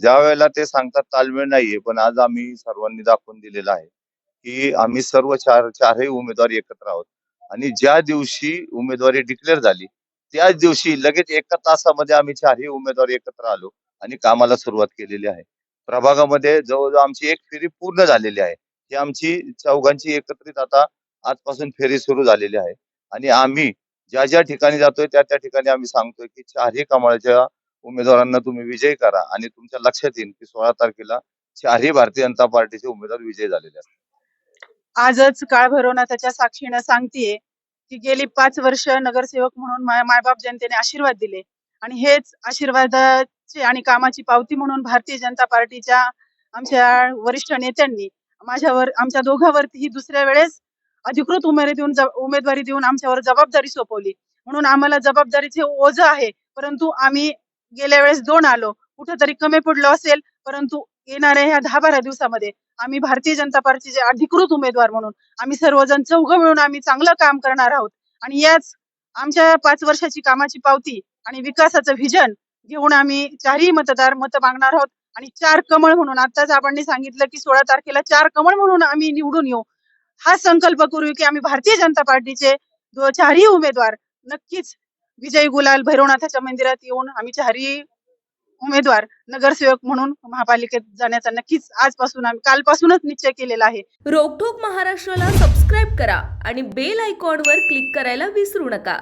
ज्या वेळेला ते सांगतात तालमेळ नाहीये पण आज आम्ही सर्वांनी दाखवून दिलेलं आहे की आम्ही सर्व चार चारही उमेदवार एकत्र आहोत. आणि ज्या दिवशी उमेदवारी डिक्लेअर झाली त्याच दिवशी लगेच एका तासामध्ये आम्ही चारही उमेदवार एकत्र आलो आणि कामाला सुरुवात केलेली आहे. प्रभागामध्ये जवळजवळ आमची एक फेरी पूर्ण झालेली आहे. ही आमची चौघांची एकत्रित आता आजपासून फेरी सुरू झालेली आहे. आणि आम्ही ज्या ज्या ठिकाणी जातोय त्या त्या ठिकाणी आम्ही सांगतोय की चारही कमळाच्या उमेदवारांना तुम्ही विजय करा आणि तुमच्या लक्षात येईल की सोळा तारखेला चारही भारतीय जनता पार्टीचे उमेदवार विजय झालेले असतात आजच काळ भैरवनाथाच्या साक्षीनं सांगतेय की गेली पाच वर्ष नगरसेवक म्हणून माय मायबाप जनतेने आशीर्वाद दिले. आणि हेच आशीर्वादाची आणि कामाची पावती म्हणून भारतीय जनता पार्टीच्या आमच्या वरिष्ठ नेत्यांनी माझ्यावर आमच्या दोघांवरती ही दुसऱ्या वेळेस अधिकृत उमेदवारी देऊन उमेदवारी देऊन आमच्यावर जबाबदारी सोपवली. म्हणून आम्हाला जबाबदारीचे ओझ आहे. परंतु आम्ही गेल्या वेळेस दोन आलो. कुठेतरी कमी पडलो असेल परंतु येणाऱ्या ह्या दहा बारा दिवसामध्ये आम्ही भारतीय जनता पार्टीचे अधिकृत उमेदवार म्हणून आम्ही सर्वजण चौघ मिळून आम्ही चांगलं काम करणार आहोत. आणि याच आमच्या पाच वर्षाची कामाची पावती आणि विकासाचं व्हिजन घेऊन आम्ही चारही मतदार मत मागणार आहोत. आणि चार कमळ म्हणून आताच आपण सांगितलं की सोळा तारखेला चार कमळ म्हणून आम्ही निवडून येऊ. हा संकल्प करू की आम्ही भारतीय जनता पार्टीचे चारही उमेदवार नक्कीच विजय गुलाल भैरवनाथाच्या मंदिरात येऊन आम्ही चारही उमेदवार नगरसेवक म्हणून महापालिकेत जाण्याचा नक्कीच आजपासून आम्ही कालपासूनच निश्चय केलेला आहे. रोकठोक महाराष्ट्राला सबस्क्राईब करा आणि बेल आयकॉनवर क्लिक करायला विसरू नका.